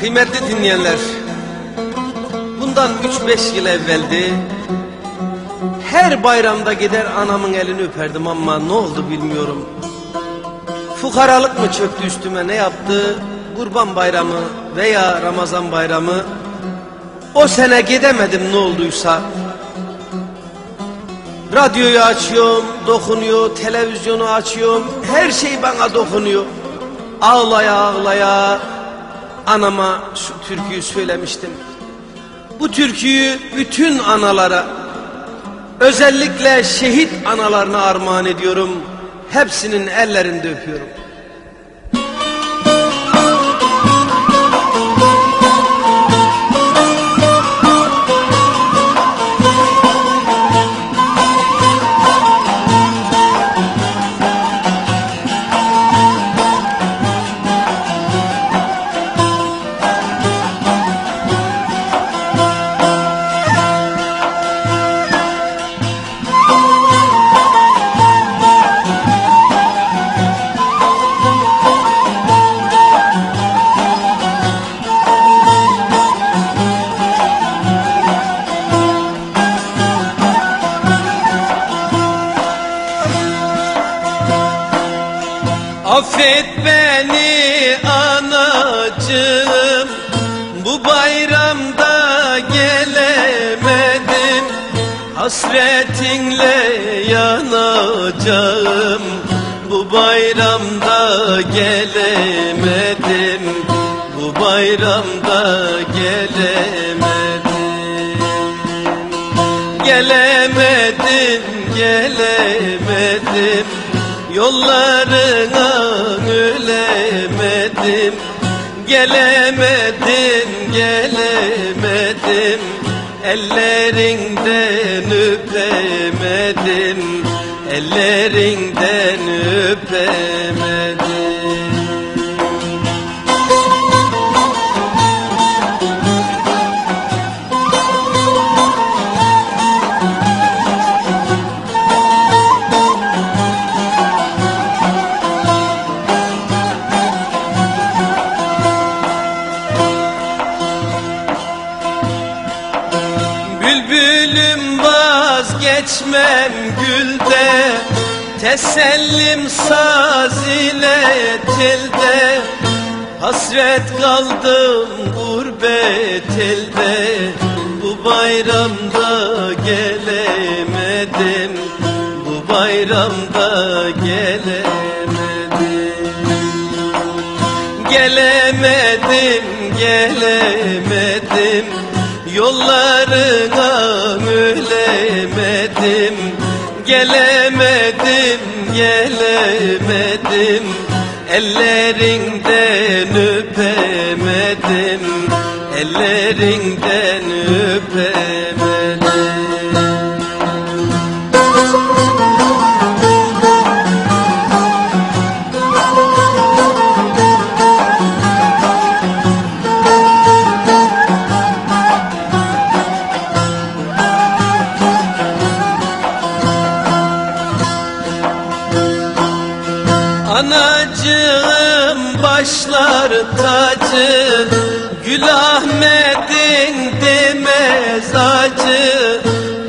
Kıymetli dinleyenler, bundan 3-5 yıl evveldi. Her bayramda gider anamın elini öperdim ama ne oldu bilmiyorum. Fukaralık mı çöktü üstüme ne yaptı? Kurban bayramı veya Ramazan bayramı. O sene gidemedim ne olduysa. Radyoyu açıyorum, dokunuyor, televizyonu açıyorum. Her şey bana dokunuyor. Ağlaya ağlaya anama şu türküyü söylemiştim. Bu türküyü bütün analara, özellikle şehit analarına armağan ediyorum. Hepsinin ellerinde öpüyorum. Affet beni anacığım. Bu bayramda gelemedim. Hasretinle yanacağım. Bu bayramda gelemedim. Bu bayramda gelemedim. Gelemedim, gelemedim. Yollarına Gelemedim, gelemedim. Ellerinden öpemedim. Ellerinden öpemedim vazgeçmem gülde Tesellim saz ile telde Hasret kaldım gurbet elde Bu bayramda gelemedim. Bu bayramda gelemedim. Gelemedim, gelemedim. Yollarına ölemedim Gelemedim, gelemedim Ellerinden öpemedim Ellerinden öpemedim Anacığım başlar tacı Gül Ahmet'in demez acı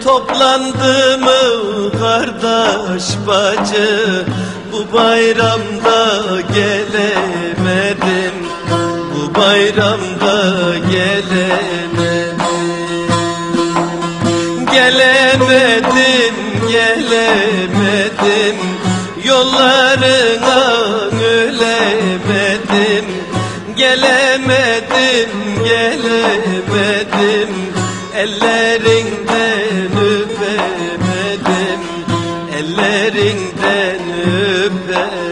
Toplandı mı kardeş bacı Bu bayramda gelemedim. Bu bayramda gelemedim. Gelemedim, gelemedim. Yollarına Gelemedim, gelemedim. Ellerinden öpemedim. Ellerinden öpemedim